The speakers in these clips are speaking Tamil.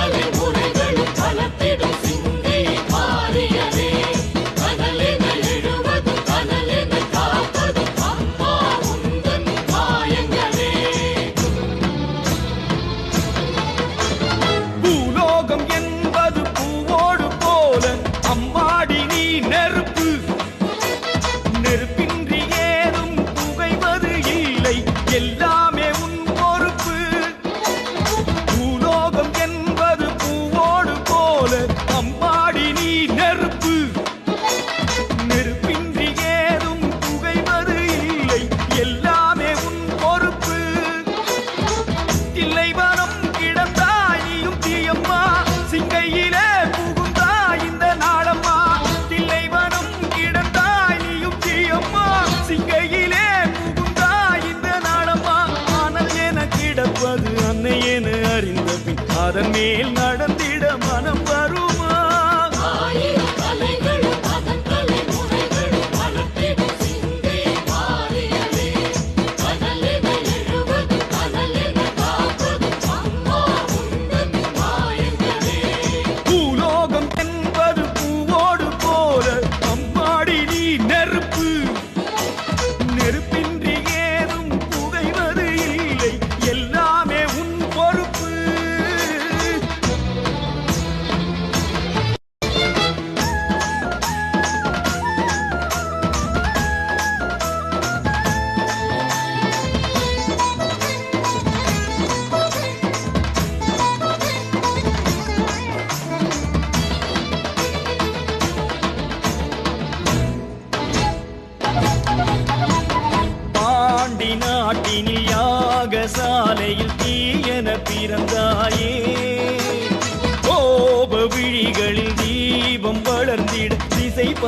i'm Madrid.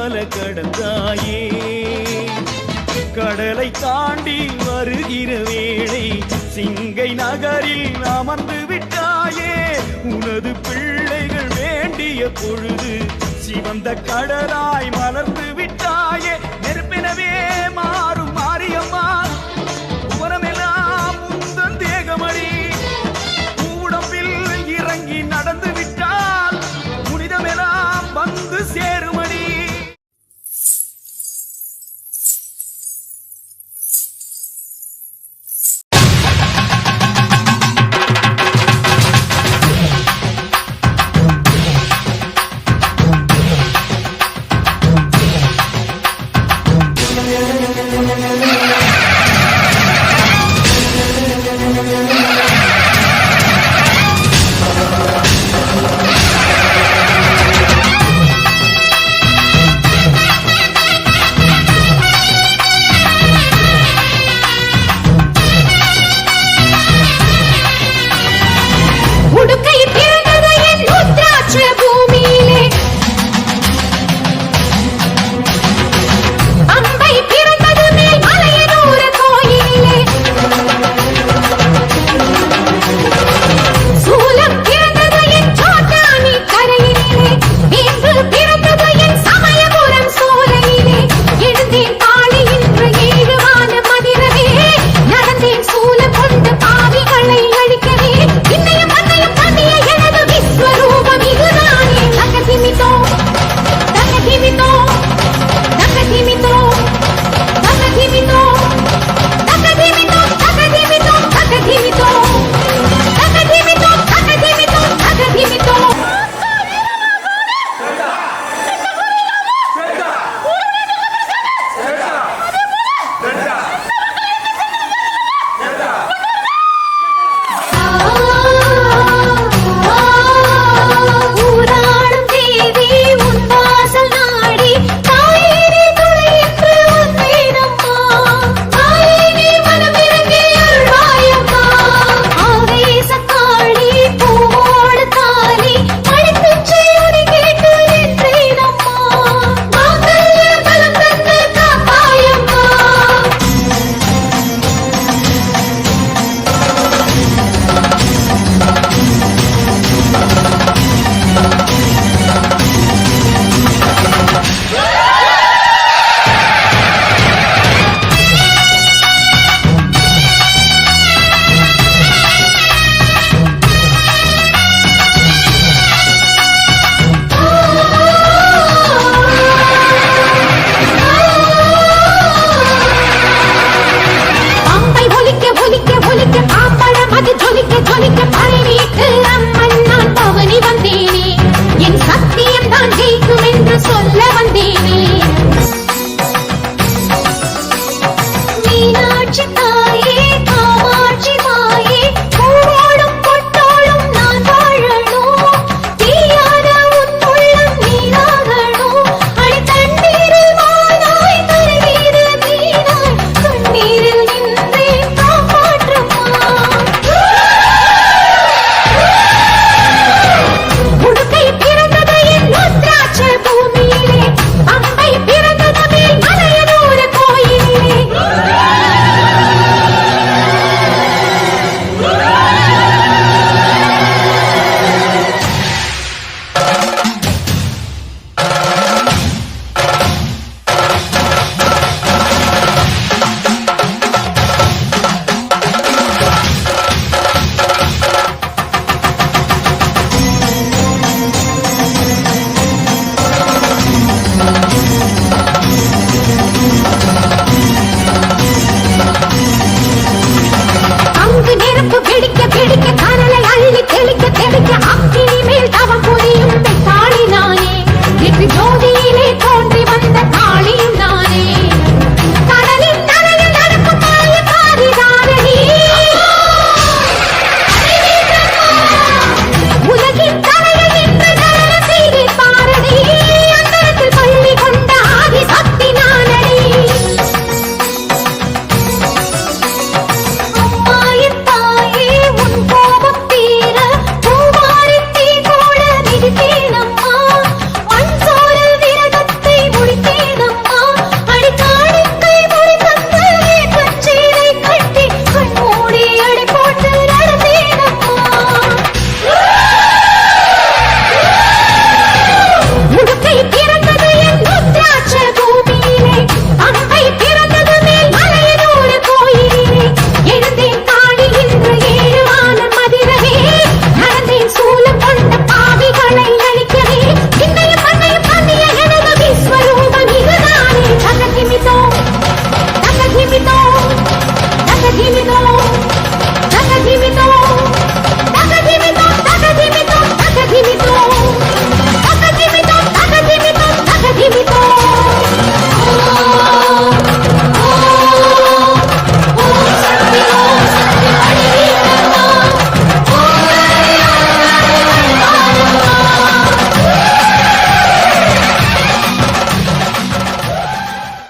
மலை கடந்தாயே. கடலை தாண்டி வருகிற வேளை சிங்கை நகரில் அமர்ந்து விட்டாயே. உனது பிள்ளைகள் வேண்டிய பொழுது சிவந்த கடலாய் மலர்ந்து விட்டாய்.